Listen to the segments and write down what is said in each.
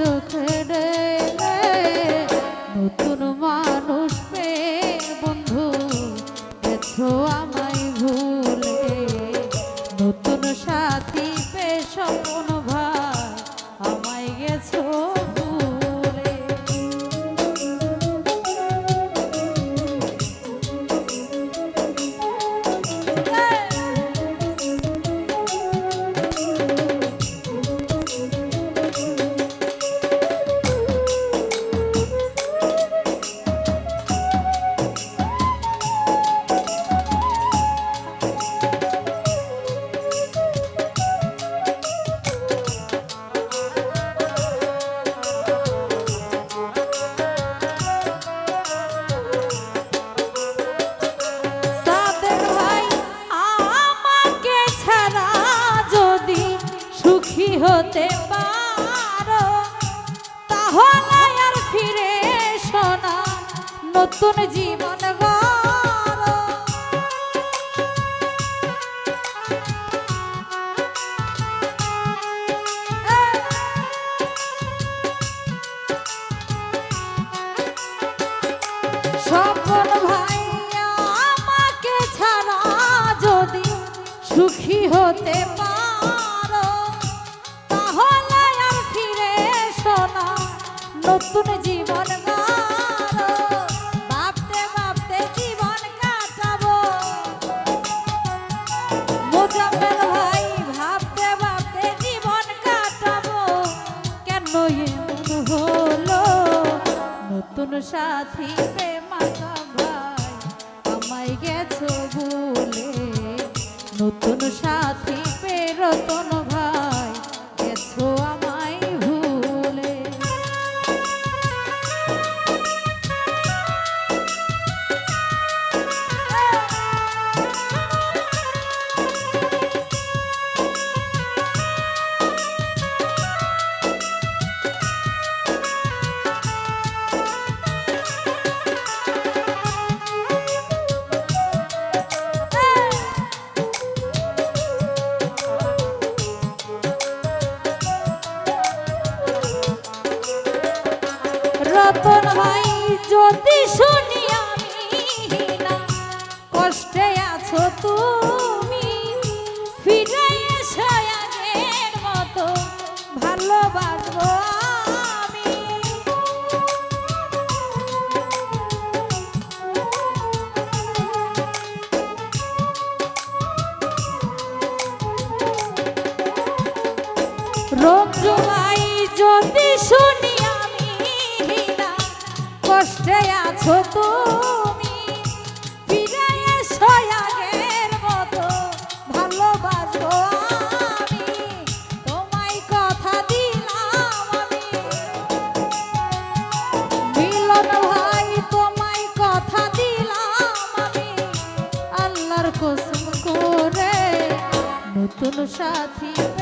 চোখে নতুন মানুষ বন্ধু আমায় ভুলে। নতুন সাথী পে হতে পারো। তাহলে আর ফিরে শোনা নতুন জীবন স্বপন আমাকে ছাড়া যদি সুখী হতে নতুন জীবন আছো তুমি। ফিরে এসো আগের মতো। ভালোবাসবো রঞ্জু যদি শুনি আমি কষ্টে আছো তুমি। নতুন সাথী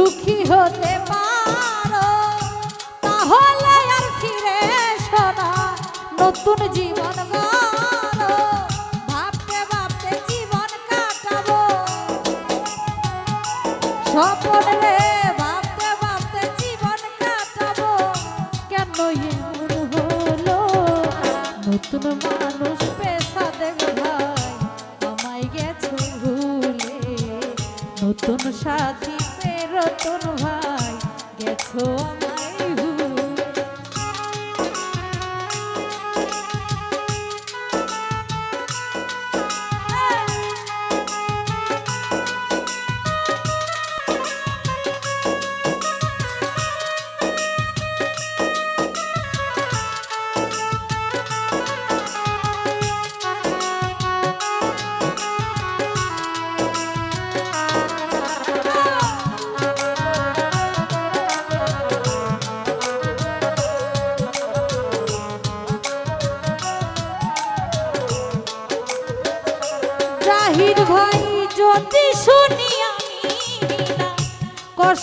সুখী হতে পারো, তাহলে আর ফিরে নতুন জীবন ভাবতে ভাবতে জীবন কাটাবো। স্বপ্নে জীবন কেন নতুন মানুষ পেশা দেব ভাই, আমায় গেছে ভুলে। নতুন সাথী রতন ভাই গেছো আমার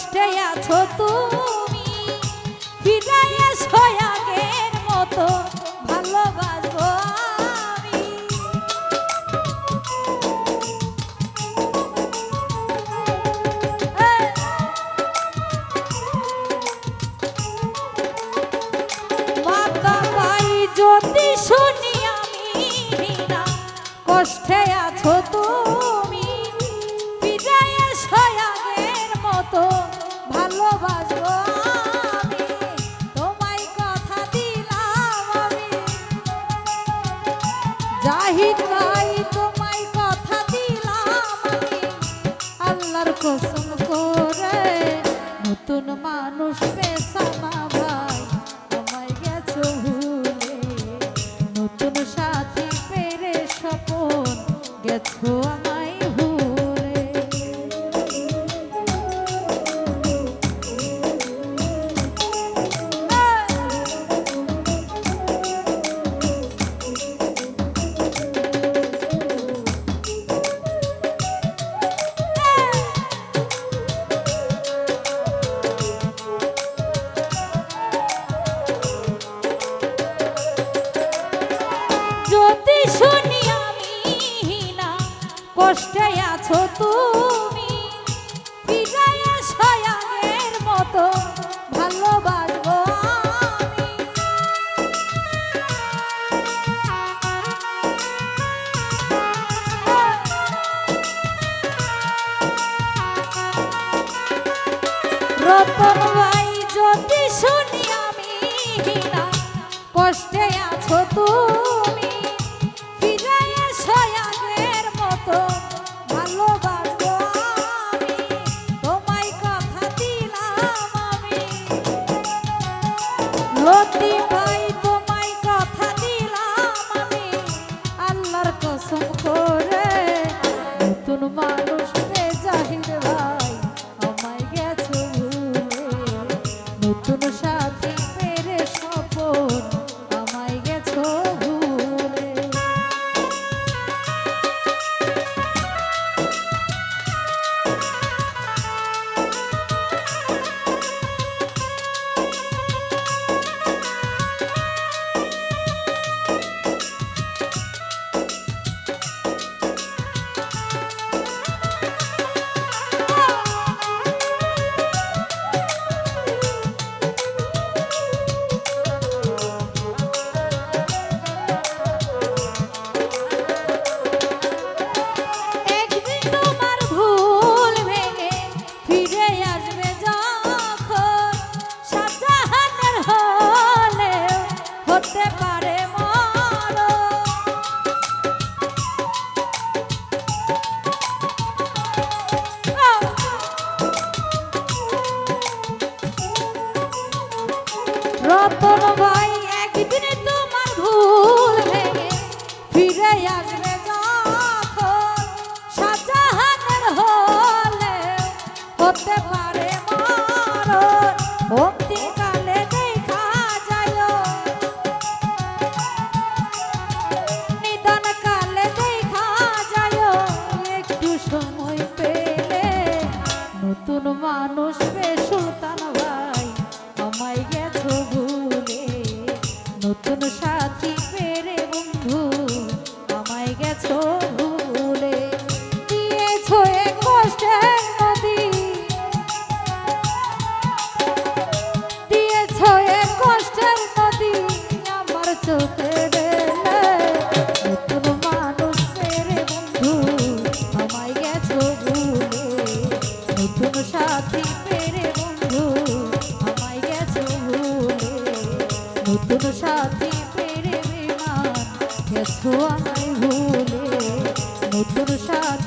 কষ্টে আছো তুমি রতন ভাই একদিন তোমার ভুল ভেঙে ফিরে আসবে। নতুন সাথী পেরে বিমান গেছো আমায় ভুলে নতুন সাথী